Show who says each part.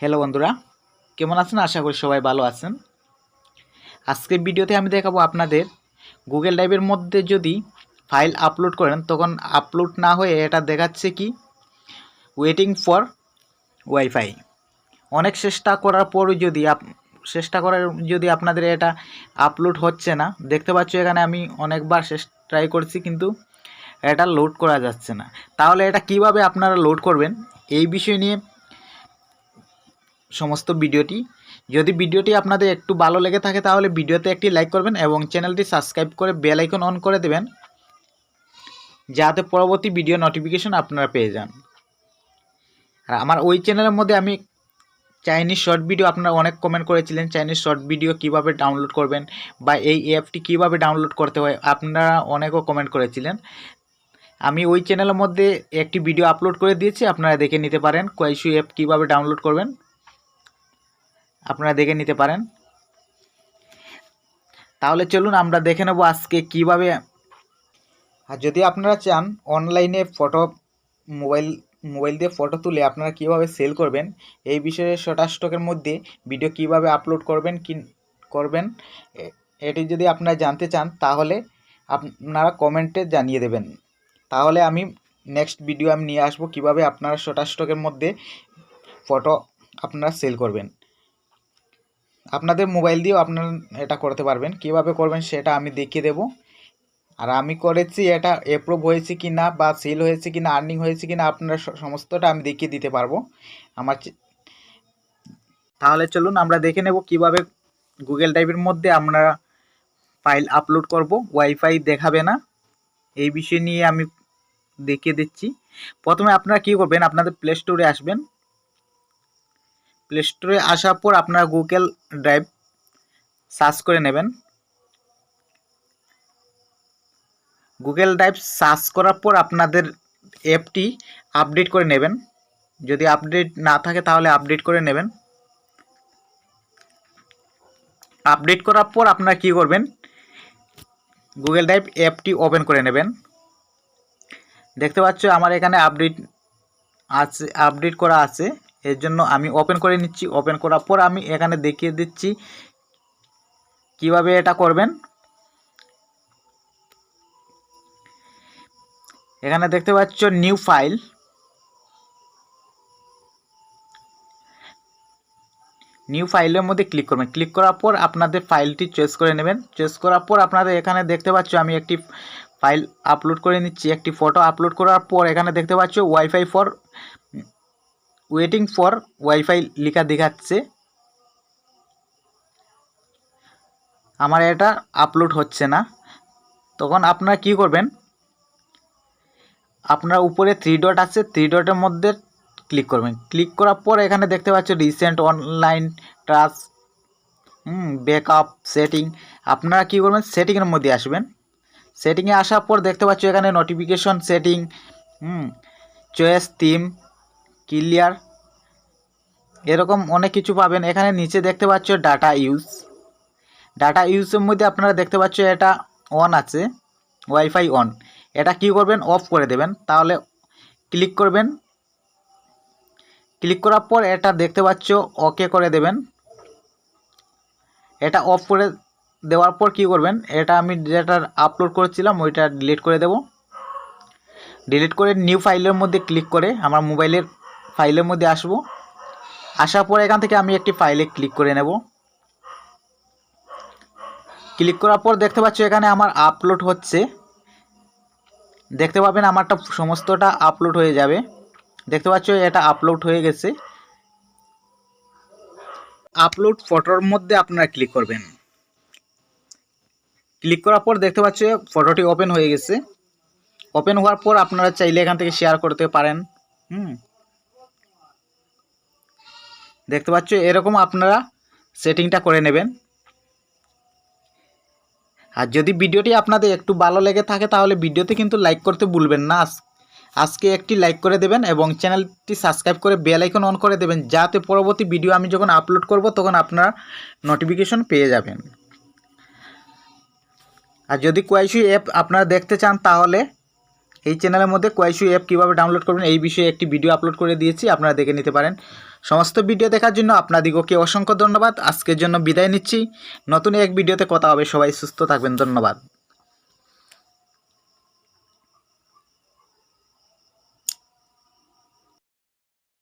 Speaker 1: Hello বন্ধুরা। কেমন আছেন? আশা করি সবাই ভালো আছেন। আজকের ভিডিওতে আমি দেখাবো আপনাদের গুগল ড্রাইভের মধ্যে যদি ফাইল আপলোড করেন, তখন আপলোড না হয়ে এটা দেখাচ্ছে কি? ওয়েটিং ফর ওয়াইফাই অনেক চেষ্টা করার পরও যদি আপ চেষ্টা করার যদি আপনাদের এটা আপলোড হচ্ছে না, দেখতে পাচ্ছ এখানে আমি অনেকবার ট্রাই করছি, কিন্তু এটা লোড করা যাচ্ছে না। তাহলে এটা কীভাবে আপনারা লোড করবেন? এই বিষয় নিয়ে সমস্ত ভিডিওটি। যদি ভিডিওটি আপনাদের একটু ভালো লেগে থাকে, তাহলে ভিডিওতে একটি লাইক করবেন এবং চ্যানেলটি সাবস্ক্রাইব করে বেল আইকন অন করে দেবেন, যাতে পরবর্তী ভিডিও নোটিফিকেশন আপনারা পেয়ে যান। আর আমার ওই চ্যানেলের মধ্যে আমি চাইনিজ শর্ট ভিডিও আপনারা অনেক কমেন্ট করেছিলেন চাইনিজ শর্ট ভিডিও কীভাবে ডাউনলোড করবেন বা এই অ্যাপটি কীভাবে ডাউনলোড করতে হয়, আপনারা অনেকও কমেন্ট করেছিলেন। আমি ওই চ্যানেলের মধ্যে একটি ভিডিও আপলোড করে দিয়েছি, আপনারা দেখে নিতে পারেন কোয়াইশু অ্যাপ কীভাবে ডাউনলোড করবেন। আপনারা দেখে নিতে পারেন। তাহলে চলুন আমরা দেখে নেব আজকে কীভাবে আর যদি আপনারা চান অনলাইনে ফটো, মোবাইল মোবাইল দিয়ে ফটো তুলে আপনারা কীভাবে সেল করবেন, এই বিষয়ে শর্ট স্টকের মধ্যে ভিডিও কীভাবে আপলোড করবেন, কি করবেন এটি যদি আপনারা জানতে চান, তাহলে আপনারা কমেন্টে জানিয়ে দেবেন। তাহলে আমি নেক্সট ভিডিও আমি নিয়ে আসব কীভাবে আপনারা শর্ট স্টকের মধ্যে ফটো আপনারা সেল করবেন। আপনাদের মোবাইল দিয়েও আপনারা এটা করতে পারবেন। কীভাবে করবেন সেটা আমি দেখিয়ে দেব। আর আমি করেছি এটা অ্যাপ্রুভ হয়েছে কি না বা সেল হয়েছে কি না আর্নিং হয়েছে কি না আপনারা সমস্তটা আমি দেখিয়ে দিতে পারব। আমার তাহলে চলুন আমরা দেখে নেব কীভাবে গুগল ড্রাইভের মধ্যে আমরা ফাইল আপলোড করব। ওয়াইফাই দেখাবে না। এই বিষয় নিয়ে আমি দেখিয়ে দিচ্ছি। প্রথমে আপনারা কী করবেন, আপনাদের প্লে স্টোরে আসবেন। প্লে স্টোরে আসার পর আপনারা গুগল ড্রাইভ সার্চ করে নেবেন। গুগল ড্রাইভ সার্চ করার পর আপনাদের অ্যাপটি আপডেট করে নেবেন। যদি আপডেট না থাকে তাহলে আপডেট করে নেবেন। আপডেট করার পর আপনারা কী করবেন? গুগল ড্রাইভ অ্যাপটি ওপেন করে নেবেন। দেখতে পাচ্ছ আমার এখানে আপডেট আছে আপডেট করা আছে। এর জন্য আমি ওপেন করে নিচ্ছি। ওপেন করার পর আমি এখানে দেখিয়ে দিচ্ছি কীভাবে এটা করবেন। এখানে দেখতে পাচ্ছ নিউ ফাইল নিউ ফাইলের মধ্যে ক্লিক করবেন। ক্লিক করার পর আপনাদের ফাইলটি চয়েস করে নেবেন। চয়েস করার পর আপনাদের এখানে দেখতে পাচ্ছ আমি একটি ফাইল আপলোড করে নিচ্ছি। একটি ফটো আপলোড করার পর এখানে দেখতে পাচ্ছ wifi for waiting for wifi লেখা দেখাচ্ছে। আমার এটা আপলোড হচ্ছে না। তখন আপনারা কি করবেন? আপনার উপরে থ্রি ডট আছে থ্রি ডটের মধ্যে ক্লিক করবেন। ক্লিক করার পর এখানে দেখতে পাচ্ছ recent online hmm backup setting আপনারা কী করবেন? সেটিংয়ের মধ্যে আসবেন। সেটিংয়ে আসার পর দেখতে পাচ্ছ এখানে notification setting choice theme clear? এরকম অনেক কিছু পাবেন। এখানে নিচে দেখতে পাচ্ছ ডাটা ইউজ। ডাটা ইউজের মধ্যে আপনারা দেখতে পাচ্ছ এটা অন আছে, ওয়াইফাই অন। এটা কি করবেন? অফ করে দেবেন। তাহলে ক্লিক করবেন। ক্লিক করার পর এটা দেখতে পাচ্ছ ওকে করে দেবেন। এটা অফ করে দেওয়ার পর কি করবেন? এটা আমি যেটা আপলোড করেছিলাম, ওইটা ডিলিট করে দেব। ডিলিট করে নিউ ফাইলের মধ্যে ক্লিক করে আমার মোবাইলের ফাইলের মধ্যে আসব। আসার পর এখান থেকে আমি একটি ফাইলে ক্লিক করে নেব। ক্লিক করার পর দেখতে পাচ্ছ এখানে আমার আপলোড হচ্ছে। দেখতে পাবেন আমারটা সমস্তটা আপলোড হয়ে যাবে। দেখতে পাচ্ছ এটা আপলোড হয়ে গেছে। আপলোড ফটোর মধ্যে আপনারা ক্লিক করবেন। ক্লিক করার পর দেখতে পাচ্ছ ফটোটি ওপেন হয়ে গেছে। ওপেন হওয়ার পর আপনারা চাইলে এখান থেকে শেয়ার করতে পারেন। হুম। দেখতে পাচ্ছ, এরকম আপনারা সেটিংটা করে নেবেন। আর যদি ভিডিওটি আপনাদের একটু ভালো লেগে থাকে, তাহলে ভিডিওতে কিন্তু লাইক করতে ভুলবেন না। আজ- আজকে একটি লাইক করে দেবেন এবং চ্যানেলটি সাবস্ক্রাইব করে বেল আইকন অন করে দেবেন, যাতে পরবর্তী ভিডিও আমি যখন আপলোড করব, তখন আপনারা নোটিফিকেশন পেয়ে যাবেন। আর যদি কোয়াইশু অ্যাপ আপনারা দেখতে চান, তাহলে এই চ্যানেলের মধ্যে কোয়াইশু অ্যাপ কীভাবে ডাউনলোড করবেন এই বিষয়ে একটি ভিডিও আপলোড করে দিয়েছি, আপনারা দেখে নিতে পারেন। সমস্ত ভিডিও দেখার জন্য আপনাদিগকে অসংখ্য ধন্যবাদ। আজকের জন্য বিদায় নিচ্ছি। নতুন এক ভিডিওতে কথা হবে। সবাই সুস্থ থাকবেন। ধন্যবাদ।